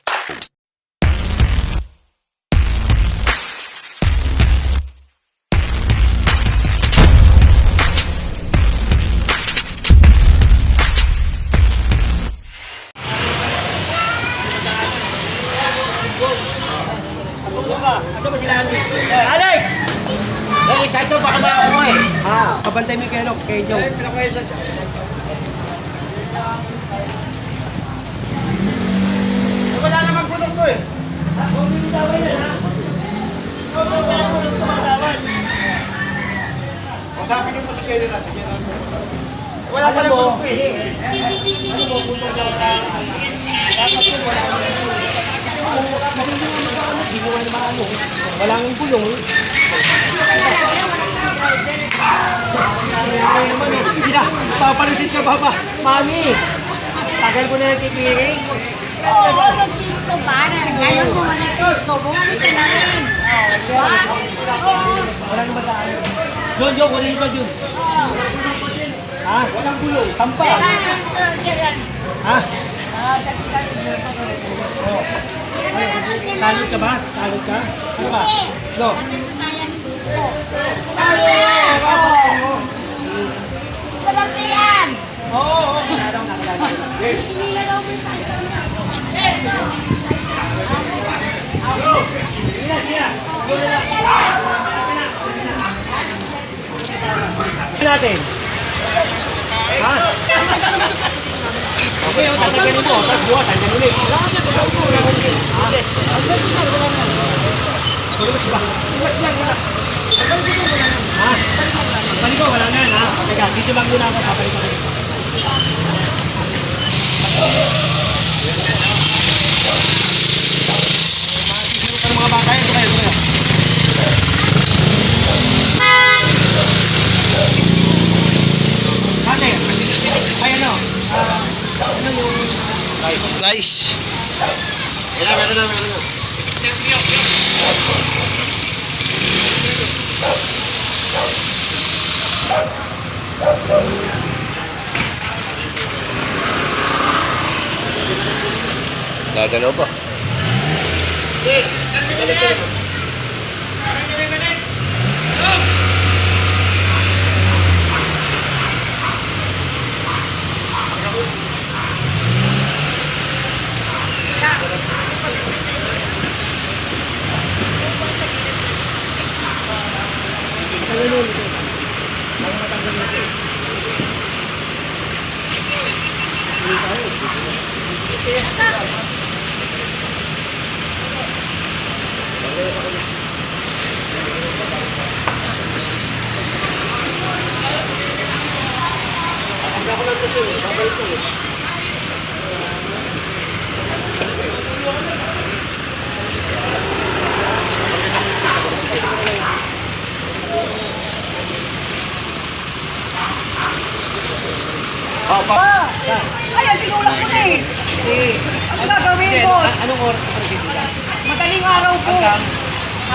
guys. Usapin niyo po sa Kennedy at sa Kennedy. Wala pa lang to eh. Walang gulong. Hindi na, papalutin ka ba ba? Mami, tagal ko na nagtipiring. Oo, nagsisko pa. Ngayon bumalik sisko, bumalik ka na rin. Oo. Wala naman daan. Doon, Joe, kunin ko Jun. Ha? Walang gulong. Sampa. Ha? Ah. Talot ka ba? Talot ka? Ano ba? No. Walang yan. Oo, oo. Wala daw nakalala. Hindi na daw mo sa Ano natin? Ha? Okay, o, tataganin mo. Tapos buwan, tanggalin ulit. Wala wala ko. Wala ko. Ang ganda sa wala na. Tulungan ba? Lang, wala. Ha? Balik ko, wala na, ha? Teka, dito lang muna ako. Babalik ako. Ang mga bata yun, tumayo, tumayo. Ate, ay ano? ano yung... Guys, Meron na, meron na, meron na. gagalaw pa. nilulog ko. Bago matanggal nito eh. Hindi ko eh. Ayan, tinulak ko na eh. Ano gagawin ko? Anong oras ka pagkikita? Madaling araw po.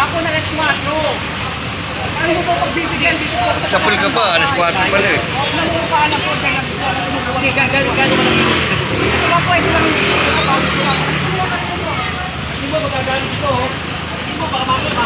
Ako na alas 4. Ano mo po pagbibigyan dito? Sa pool ka pa, alas 4 pa na eh. Nangungupahan na po. Kaya Okay, gano'n lang Ito lang po, ito lang. Hindi mo magagalit ito, oh. Hindi mo baka mamaya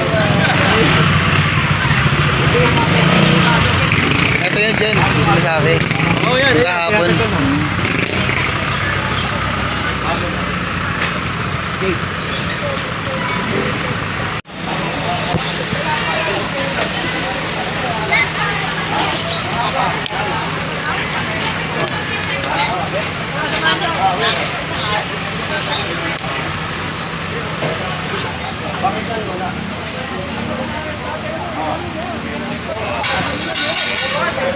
Yung sinasabi. Oo, yan. yan. Kahapon. Kaya ito na. Okay.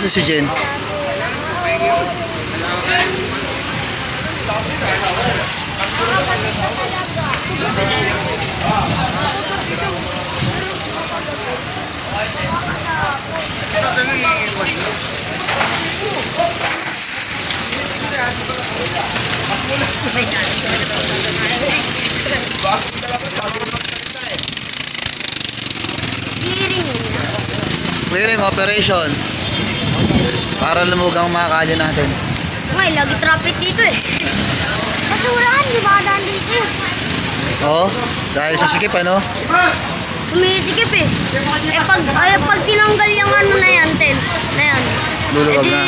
Ito si Jen. Clearing operation. Para lumug ang mga kalye natin. Ngay, lagi traffic dito eh. Basurahan, di ba daan dito eh. Oo. Dahil sa sikip ano? Sumisikip eh. Eh pag, ay, pag tinanggal yung ano na yan, ten, na yan. Luluwag na.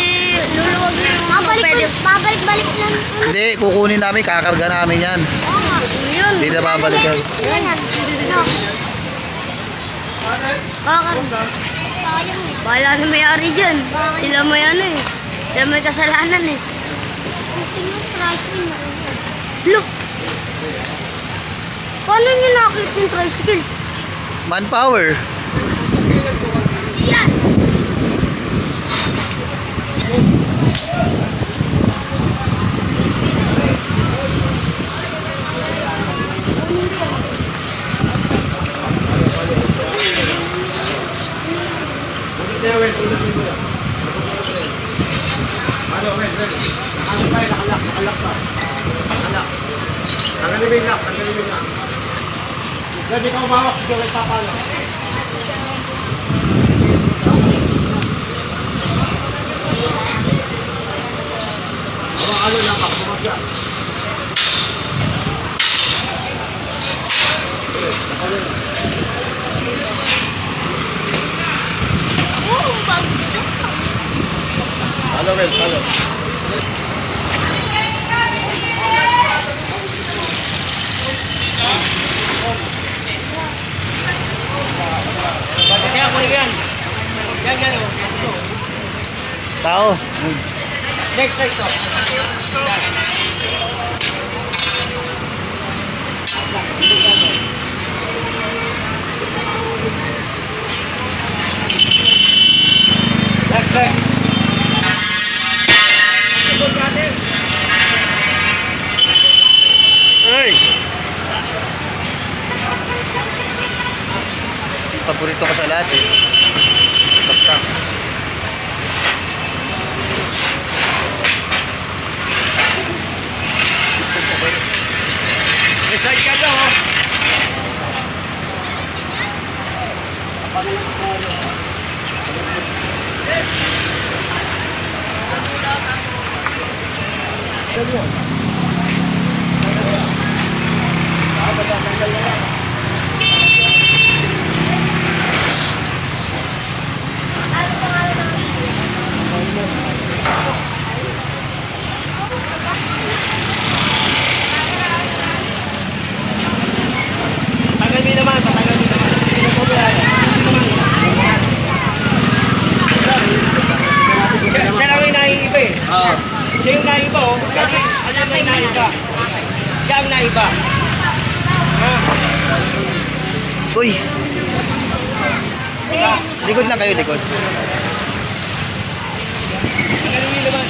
Luluwag na babalik, pwede. Babalik-balik lang. Hindi, kukunin namin, kakarga namin yan. Oo nga. Yun. Hindi na babalik yan. Yan yan. No. Kakarga. Bahala na may-ari dyan. Sila may ano eh. Sila may kasalanan eh. Look. Paano nyo nakakit yung tricycle? Manpower. Yan. Ano, wait, wait. Ano pa, nakalak, nakalak pa. Nakalak. Yung lock, tanggalin mo yung lock. Dahil ikaw umawak, sige, wait, papalo. Ano lang, bukas yan. Oh, bag. Kaya ko yan. Yan, yan. oh. Tao. Next, next. oh. Next, next. Ay! Paborito ko sa lahat eh. Tax-tax. May side ka daw, oh. Tagal mo naman, tagal mo naman. Hindi na po yan. Siya, siya lang yung naiiba eh. Oo. Siya yung naiba oh. Kasi alam mo yung naiba. Naiba. Ha? Uy. Likod na kayo, likod. Mo naman.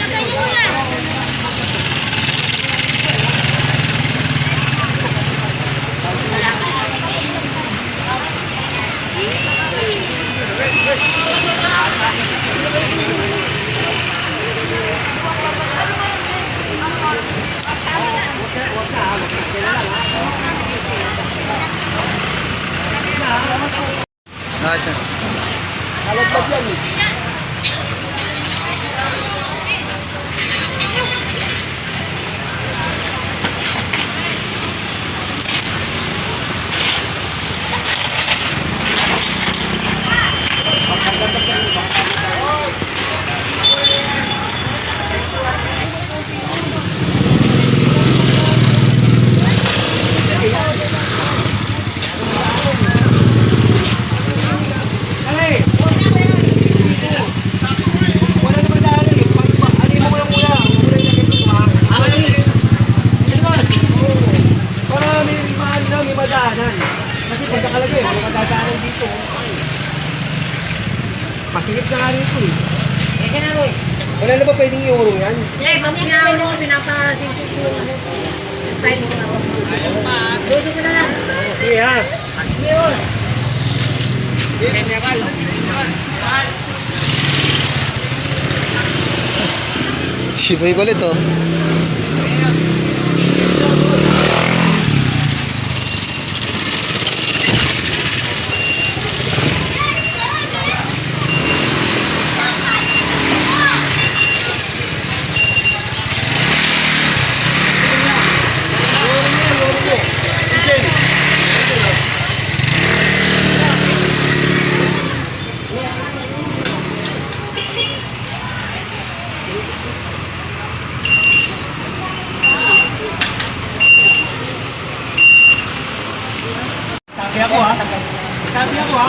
Lagay nyo muna. Pinapasisip ko yung. Kahit mo ako. Gusto ko na lang. Sige ha. Sipoy ko ulit oh. Sabi ako ha. Sabi ako ha.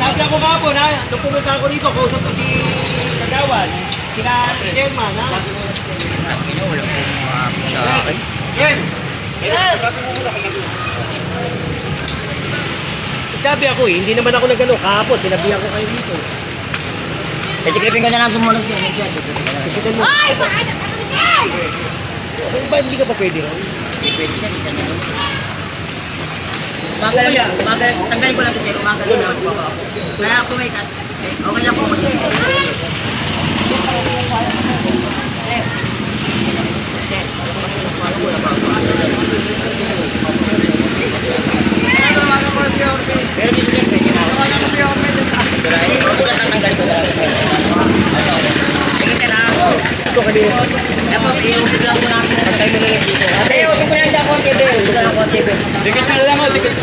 Sabi ako nga po na, nung pumunta ako dito, kausap ko si Kagawan, sila Chairman ha. Sabi ako eh, hindi naman ako nagano kahapon, sinabihan ko kayo dito. Pwede clipping ka na lang sumunod siya. Isukan mo. Ay, bakit? Kung ba hindi ka pa pwede ron? Umaga lang, umaga, tanggalin ko lang kasi umaga lang ako ako. Kaya ako may. Eh, Okay lang po. Pero dito siyempre, kailangan. Tatanggalin ko lang. Sige ka na. Ito kanina. Kaya po, iusip lang ko na ako. Pagkay mo na lang dito. Ate, usip ko lang dyan konti, be. Usip ko lang konti, be. Dikit ka lang, oh, dikit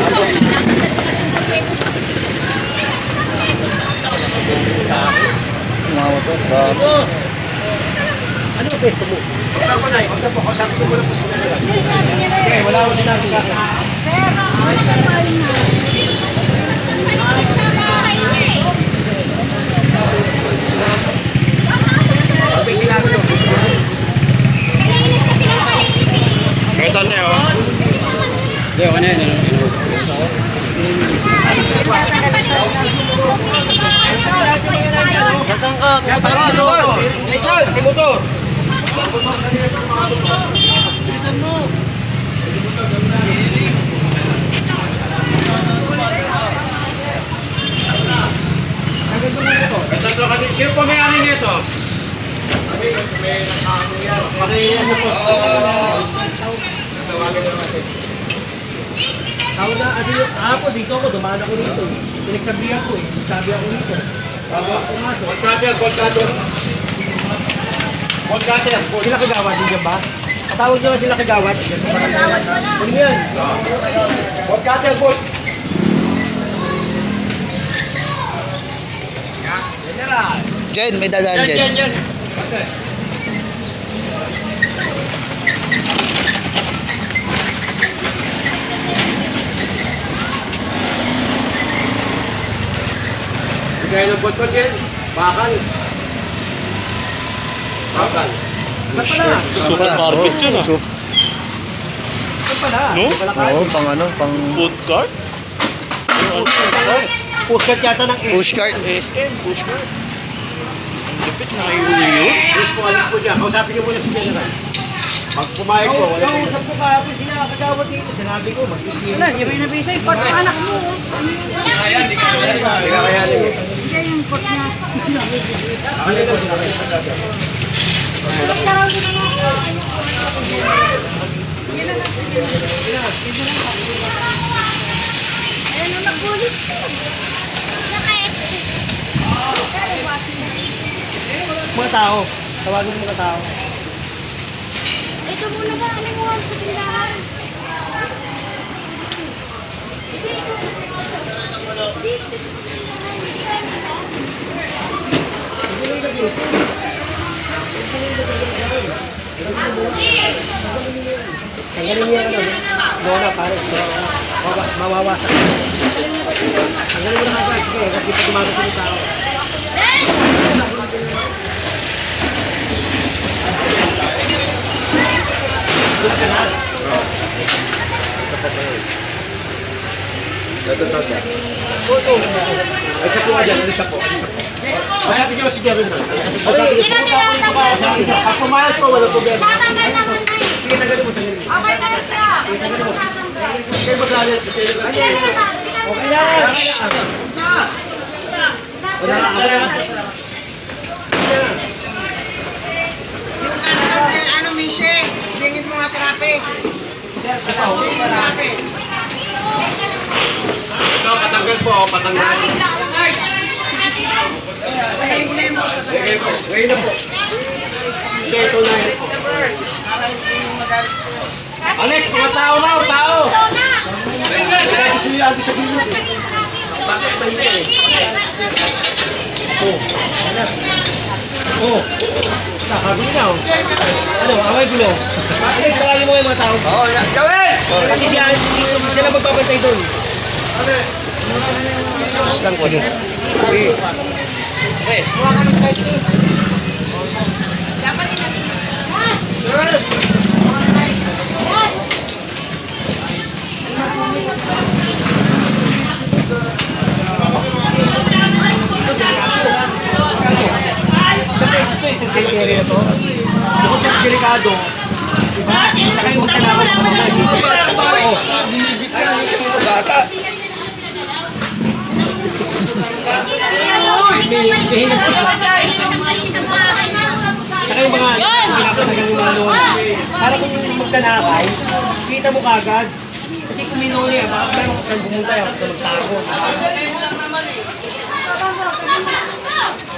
Mga motor. Dami. Ano ba pwesto mo? Wala ko na, huwag na po, kausapin ko muna po sa kanila. Okay, wala akong sinabi sa akin. Pag may sinabi ko. Ito na yun. Hindi, ako na yun. Nasaan ka? Tara, motor! Lisan! Si motor! Bilisan mo! Ito to kanina. Sino po may ani nito? Kami, may nakaano yan. Pakiyan mo po. Tawagan na natin. Ako na, ano yung, ako dito ako, dumaan ako dito. eh. Pinagsabihan ko eh, sabi ako dito. Bago ako pumasok. Bolt cutter, bolt. Sila kagawad, hindi dyan ba? Patawag nyo sila kagawad. Ano yan? Bolt cutter, bolt. Jen, may dadaan Jen. Bigay ng bolt yan. Bakal. Bakal. Ba't pala? Super market yun ah. Ba't pala? No? Oo, pang ano, pang Food cart? Postcard yata ng S. pushcart. SM, push cart. Ang lupit, nakihuli yun. Alis po, alis po dyan. Kausapin niyo muna si General. Pag pumayag po, wala po. Kausap ko kahapon sila kagawad dito. Sinabi ko, mag-iinom. Wala, di ba yung nabisa yung part ng anak mo? Hindi ka kayanin mo. Hindi yung part na. Ano po sinabi? Ayun na nagbulit. Mga tao. Tawagin mo mga tao. Ito muna ba? Ano mo sa tindahan? Tanggalin niya ano. Lola, pare. Mawawasak. Tanggalin mo na agad. Sige, kasi pag tumago sa tao. Doon ka na. Ito, ito, ito. Isa po ka dyan, isa po, isa po. Masabi niyo si Kevin man. Masabi niyo. Masabi niyo. Pag pumayag ko, wala problema. Tatanggal naman na eh. Sige, tagalin mo, tagalin mo. Okay na siya. Kayo magalit si Kevin. Okay yan. Ano, Mishe? Singin mo nga si Rapi. Singin mo Rapi. Ito, patanggal po, patanggal. Patayin mo na yung mga Sige po, ngayon na po. Hindi, ito na yun. Alex, mga tao na, tao! Kaya niyo yung sa bilog eh. Bakit ba hindi eh? Oh. Nakagulo na. oh. Ano, away gulo. Bakit tawagin mo yung mga tao? Oo, gawin! Pati siya, sila magbabantay doon. Sige. Ito, ito, ito, ito, area to. Bukod sa delikado, diba? Saka yung magkalaman ng mga dito. Oh. Saka yung mga pinapanagang yung mga loan. Para kung magkanakaw, kita mo kagad. Kasi kung minuli, baka meron kang bumunta yung magtago.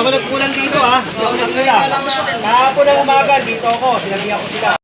ako nagkulang dito ha. Hindi ako nagkulang. Kahapon ng umaga, dito ako. Sinabihan ko sila.